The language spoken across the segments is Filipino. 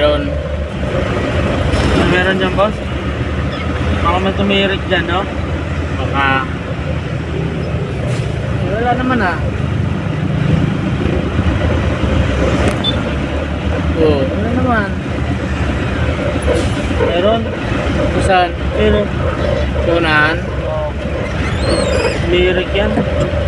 meron. Meron dyan, boss? Baka may tumirik dyan, no? Baka. Wala naman, ah. Good. Wala naman. Meron. Saan? Meron. Tunan. Tumirik yan. Tumirik yan.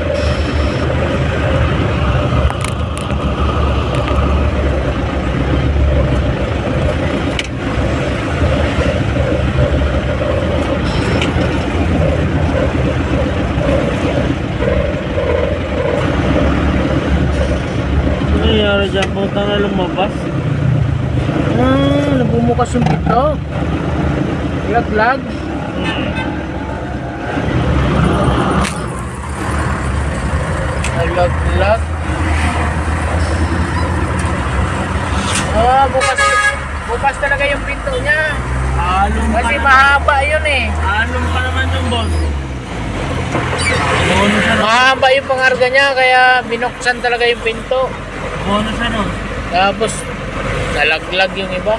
Nangyari dyan? Punta na lumabas. Ah, nabumukas yung pito. Lag-lag. Lag-lag. Ah, bukas, bukas talaga yung pinto niya. Pa Kasi mahaba yun eh. Along pa naman yung boss. Mahaba yung pangarga niya, kaya binuksan talaga yung pinto. Bonus ano? Tapos, nalaglag yung iba.